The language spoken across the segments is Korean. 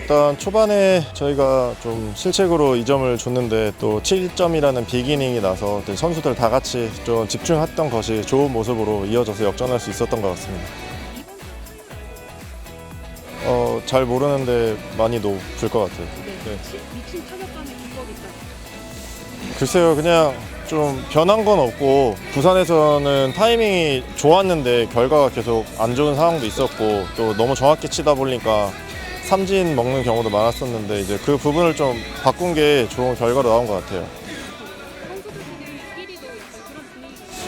일단 초반에 저희가 좀 실책으로 2점을 줬는데 또 7점이라는 비기닝이 나서 또 선수들 다 같이 좀 집중했던 것이 좋은 모습으로 이어져서 역전할 수 있었던 것 같습니다. 어, 잘 모르는데 많이 높을 것 같아요. 네. 혹시 미친 타격감의 기법이 있다. 글쎄요, 그냥 좀 변한 건 없고 부산에서는 타이밍이 좋았는데 결과가 계속 안 좋은 상황도 있었고 또 너무 정확히 치다 보니까 삼진 먹는 경우도 많았었는데 이제 그 부분을 좀 바꾼 게 좋은 결과로 나온 것 같아요.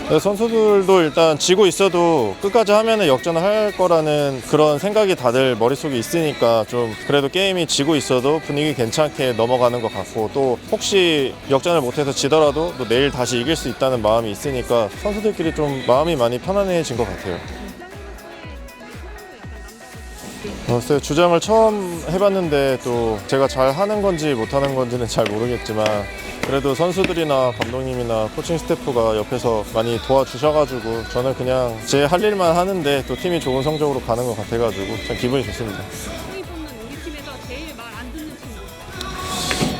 네, 선수들도 일단 지고 있어도 끝까지 하면은 역전을 할 거라는 그런 생각이 다들 머릿속에 있으니까 좀 그래도 게임이 지고 있어도 분위기 괜찮게 넘어가는 것 같고 또 혹시 역전을 못해서 지더라도 또 내일 다시 이길 수 있다는 마음이 있으니까 선수들끼리 좀 마음이 많이 편안해진 것 같아요. 글쎄요, 주장을 처음 해봤는데 또 제가 잘 하는 건지 못하는 건지는 잘 모르겠지만 그래도 선수들이나 감독님이나 코칭 스태프가 옆에서 많이 도와주셔가지고 저는 그냥 제 할 일만 하는데 또 팀이 좋은 성적으로 가는 것 같아가지고 참 기분이 좋습니다.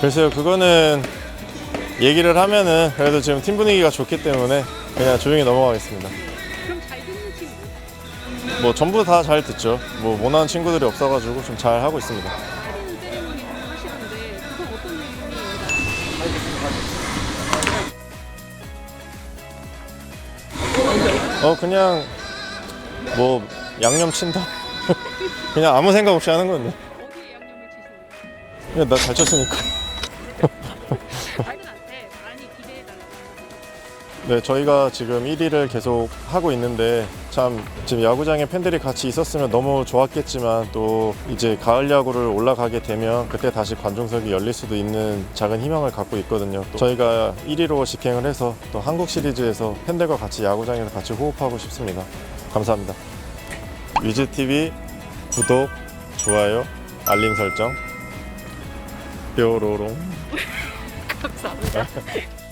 글쎄요, 그거는 얘기를 하면은 그래도 지금 팀 분위기가 좋기 때문에 그냥 조용히 넘어가겠습니다. 뭐 전부 다 잘 듣죠. 뭐 못하는 친구들이 없어가지고 좀 잘 하고 있습니다. 어 그냥 뭐 양념 친다. 그냥 아무 생각 없이 하는 건데. 그냥 나 잘 쳤으니까. 네, 저희가 지금 1위를 계속 하고 있는데 참 지금 야구장에 팬들이 같이 있었으면 너무 좋았겠지만 또 이제 가을 야구를 올라가게 되면 그때 다시 관중석이 열릴 수도 있는 작은 희망을 갖고 있거든요. 또 저희가 1위로 직행을 해서 또 한국 시리즈에서 팬들과 같이 야구장에서 같이 호흡하고 싶습니다. 감사합니다. 위즈 TV 구독, 좋아요, 알림 설정. 뾰로롱. 감사합니다.